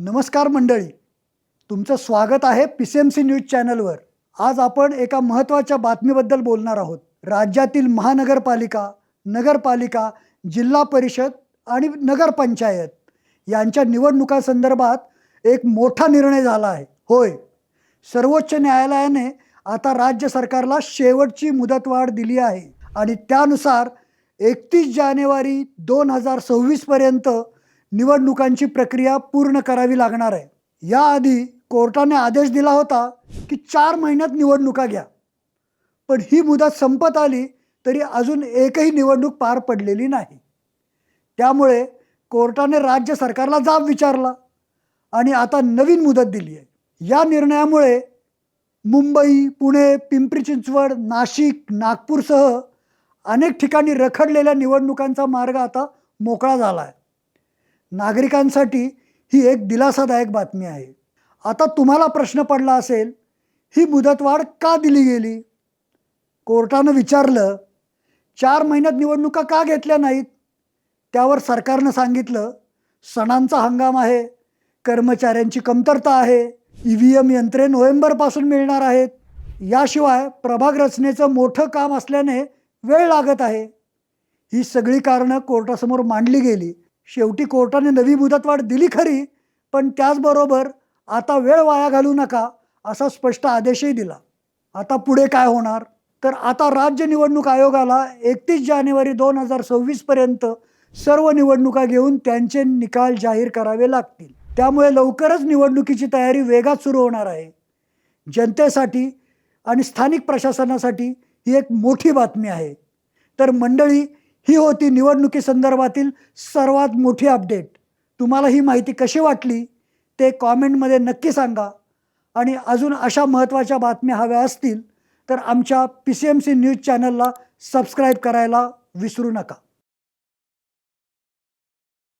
नमस्कार मंडळी. तुमचं स्वागत आहे P C M C news चॅनलवर आज आपण एका महत्त्वाच्या बातमीबद्दल बोलणार आहोत. राज्यातील महानगरपालिका नगरपालिका जिल्हा परिषद आणि नगरपंचायत यांच्या निवडणुकांसंदर्भात एक मोठा निर्णय झाला आहे. होय. सर्वोच्च न्यायालयाने आता राज्य सरकारला शेवटची मुदतवाढ दिली आहे आणि त्यानुसार एकतीस जानेवारी दोन हजार सव्वीसपर्यंत निवडणुकांची प्रक्रिया पूर्ण करावी लागणार आहे. याआधी कोर्टाने आदेश दिला होता की चार महिन्यात निवडणुका घ्या. पण ही मुदत संपत आली तरी अजून एकही निवडणूक पार पडलेली नाही. त्यामुळे कोर्टाने राज्य सरकारला जाब विचारला आणि आता नवीन मुदत दिली आहे. या निर्णयामुळे मुंबई पुणे पिंपरी चिंचवड नाशिक नागपूरसह अनेक ठिकाणी रखडलेल्या निवडणुकांचा मार्ग आता मोकळा झाला आहे. नागरिकांसाठी ही एक दिलासादायक बातमी आहे. आता तुम्हाला प्रश्न पडला असेल ही मुदतवाढ का दिली गेली? कोर्टानं विचारलं चार महिन्यात निवडणुका का घेतल्या नाहीत? त्यावर सरकारनं सांगितलं सणांचा हंगाम आहे कर्मचाऱ्यांची कमतरता आहे ई व्ही एम यंत्रे नोव्हेंबरपासून मिळणार आहेत. याशिवाय प्रभाग रचनेचं मोठं काम असल्याने वेळ लागत आहे. ही सगळी कारणं कोर्टासमोर मांडली गेली. शेवटी कोर्टाने नवी मुदतवाढ दिली खरी पण त्याचबरोबर आता वेळ वाया घालू नका असा स्पष्ट आदेशही दिला. आता पुढे काय होणार? तर आता राज्य निवडणूक आयोगाला एकतीस जानेवारी दोन हजार सव्वीसपर्यंत सर्व निवडणुका घेऊन त्यांचे निकाल जाहीर करावे लागतील. त्यामुळे लवकरच निवडणुकीची तयारी वेगात सुरू होणार आहे. जनतेसाठी आणि स्थानिक प्रशासनासाठी ही एक मोठी बातमी आहे. तर मंडळी ही होती निवडणुकीसंदर्भातील सर्वात मोठी अपडेट. तुम्हाला ही माहिती कशी वाटली ते कॉमेंटमध्ये नक्की सांगा. आणि अजून अशा महत्त्वाच्या बातम्या हव्या असतील तर आमच्या P C M C news चॅनलला सबस्क्राईब करायला विसरू नका.